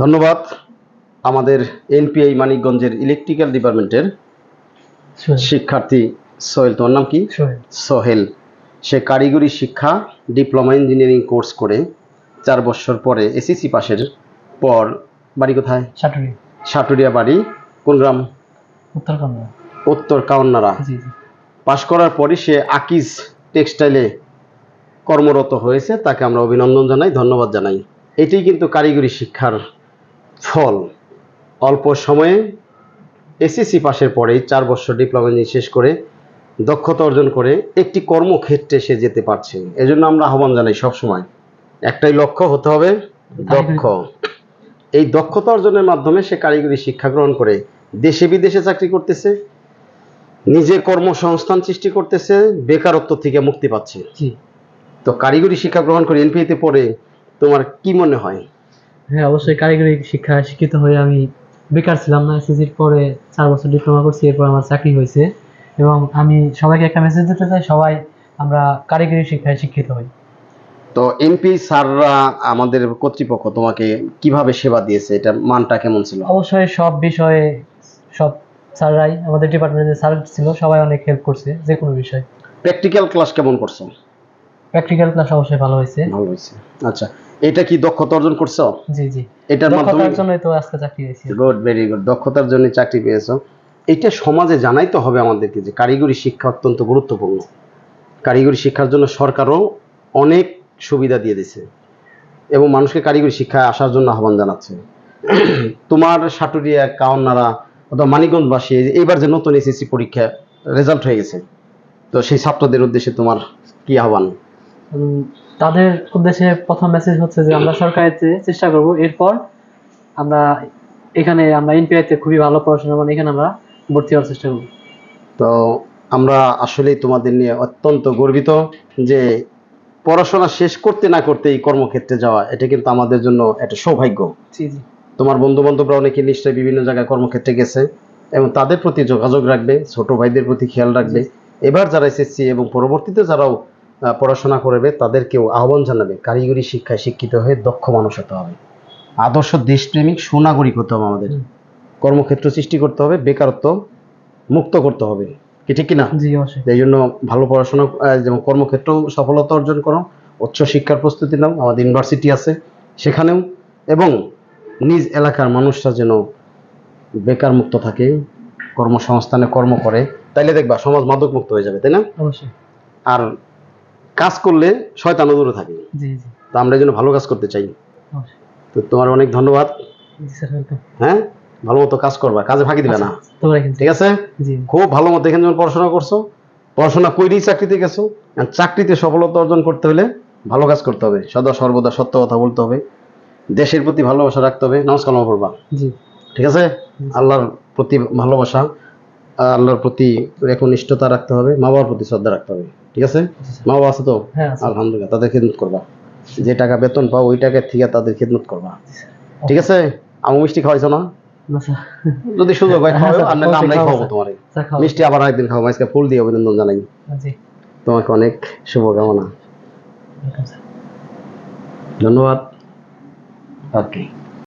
ধন্যবাদ আমাদের এনপিআই মানিকগঞ্জের ইলেকট্রিক্যাল ডিপার্টমেন্টের শিক্ষার্থী সোহেল। তোমার নাম কি? সোহেল। সে কারিগরি শিক্ষা ডিপ্লোমা ইঞ্জিনিয়ারিং কোর্স করে চার বছর পরে এসএসসি পাশের পর বাড়ি কোথায়? সাটুরি সাটুরিয়া বাড়ি কোন গ্রাম? উত্তরকন্যা উত্তর কাউন্নারা পাশ করার পরই সে আকিজ টেক্সটাইলে কর্মরত হয়েছে তাকে আমরা অভিনন্দন জানাই ধন্যবাদ জানাই। এটাই কিন্তু কারিগরি শিক্ষার ফল। অল্প সময়ে এসএসসি পাশের পরেই চার বছর ডিপ্লোমা ইঞ্জিনিয়ারিং শেষ করে দক্ষতা অর্জন করে একটি কর্মক্ষেত্রে সে যেতে পারছে। এজন্য আমরা আহ্বান জানাই সবসময় একটাই লক্ষ্য হতে হবে দক্ষ। এই দক্ষতা অর্জনের মাধ্যমে সে কারিগরি শিক্ষা গ্রহণ করে দেশে বিদেশে চাকরি করতেছে নিজে কর্মসংস্থান সৃষ্টি করতেছে বেকারত্ব থেকে মুক্তি পাচ্ছে। তো কারিগরি শিক্ষা গ্রহণ করে এনপিএতে পড়ে তোমার কি মনে হয়? হ্যাঁ অবশ্যই কারিগরি শিক্ষা শিক্ষিত হয়ে আমি বেকার ছিলাম না এসএসসির পরে চার বছর ডিপ্লোমা করছি এরপর আমার চাকরি হয়েছে এবং আমি সবাইকে একটা মেসেজ দিতে চাই সবাই আমরা কারিগরি শিক্ষায় শিক্ষিত হই। তো এমপি স্যাররা আমাদের কর্তৃপক্ষ তোমাকে কীভাবে সেবা দিয়েছে? এটা মানটা কেমন ছিল? অবশ্যই সব বিষয়ে সব স্যাররাই আমাদের ডিপার্টমেন্টের স্যার ছিল সবাই অনেক হেল্প করছে যে কোনো বিষয়। প্র্যাকটিক্যাল ক্লাস কেমন করছ? প্র্যাকটিক্যাল ক্লাস অবশ্যই ভালো হয়েছে। ভালো হয়েছে। আচ্ছা এটা কি দক্ষতা অর্জন করছ? জি জি। এটার মাধ্যমে দক্ষতার জন্যই তো আজকে চাকরি হয়েছে গুড ভেরি গুড দক্ষতার জন্য চাকরি পেয়েছ। এটা সমাজে জানাইতে হবে আমাদেরকে যে কারিগরি শিক্ষা অত্যন্ত গুরুত্বপূর্ণ। কারিগরি শিক্ষার জন্য সরকারও অনেক সুবিধা দিয়ে দিছে এবং মানুষকে কারিগরি শিক্ষায় আসার জন্য আহ্বান জানাচ্ছে। তোমার সাটুরিয়া কাউন্নারা অথবা মানিকগঞ্জবাসী এই এইবার যে নতুন এসএসসি পরীক্ষা রেজাল্ট হয়ে গেছে। তো সেই ছাত্রদের উদ্দেশ্যে তোমার কি আহ্বান? তাদের উদ্দেশ্যে প্রথম মেসেজ হচ্ছে যে আমরা সরকারিতে চেষ্টা করব। এরপর আমরা এখানে আমরা এনপিআইতে খুবই ভালো পড়াশোনা মানে এখানে আমরা ভর্তি হওয়ার চেষ্টা করব। তো আমরা আসলেই তোমাদের নিয়ে অত্যন্ত গর্বিত যে পড়াশোনা শেষ করতে না করতে এই কর্মক্ষেত্রে যাওয়া এটা কিন্তু আমাদের জন্য একটা সৌভাগ্য। জি জি। তোমার বন্ধু বান্ধবরা অনেকে নিশ্চয়ই বিভিন্ন জায়গায় কর্মক্ষেত্রে গেছে এবং তাদের প্রতি যোগাযোগ রাখবে ছোট ভাইদের প্রতি খেয়াল রাখবে। এবার যারা এসএসসি এবং পরবর্তীতে যারাও পড়াশোনা করবে তাদেরকেও আহ্বান জানাবে কারিগরি শিক্ষায় শিক্ষিত হয়ে দক্ষ মানুষ হতে হবে। আদর্শ দেশপ্রেমিক সুনাগরিক হতে হবে আমাদের কর্মক্ষেত্র সৃষ্টি করতে হবে বেকারত্ব মুক্ত করতে হবে। কি ঠিক কিনা এই জন্য ভালো পড়াশোনা যেমন কর্মক্ষেত্রেও সফলতা অর্জন করো উচ্চ শিক্ষার প্রস্তুতি নাও আমাদের ইউনিভার্সিটি আছে সেখানেও এবং নিজ এলাকার মানুষরা যেন বেকার মুক্ত থাকে কর্মসংস্থানে কর্ম করে তাইলে দেখবা সমাজ মাদক মুক্ত হয়ে যাবে তাই না? অবশ্যই। আর কাজ করলে শয়তানও দূরে থাকে। জি জি। তো আমরা এই জন্য ভালো কাজ করতে চাই। তো তোমার অনেক ধন্যবাদ। হ্যাঁ? ভালো মতো কাজ করবা কাজে ফাঁকি দিবে না। ঠিক আছে? খুব ভালো মতো এখানে যখন পড়াশোনা করছ। পড়াশোনা করেই চাকরিতে গেছো। চাকরিতে সফলতা অর্জন করতে হলে ভালো কাজ করতে হবে। সদা সর্বদা সত্য কথা বলতে হবে। দেশের প্রতি ভালোবাসা রাখতে হবে। নমস্কার পড়বা ঠিক আছে? আল্লাহর প্রতি ভালোবাসা আল্লাহর প্রতি একনিষ্ঠতা রাখতে হবে। মা বাবার প্রতি শ্রদ্ধা রাখতে হবে। ঠিক আছে? মা বাবা আছে তো? হ্যাঁ আলহামদুলিল্লাহ তাদের খেদমত করবা। যে টাকা বেতন পাও ওই টাকার থেকে তাদের খেদমত করবা। ঠিক আছে? আমু মিষ্টি খাওয়াইছো না? না যদি সুযোগ হয় খাওয়াও হ্যাঁ, আর নাহলে অবশ্যই আমরাই খাওয়াবো, খাওয়াবো। তোমার। মিষ্টি আবার একদিন খাওয়াবো। আজকে ফুল দিয়ে অভিনন্দন জানাই। তোমাকে অনেক শুভকামনা। ধন্যবাদ। ওকে।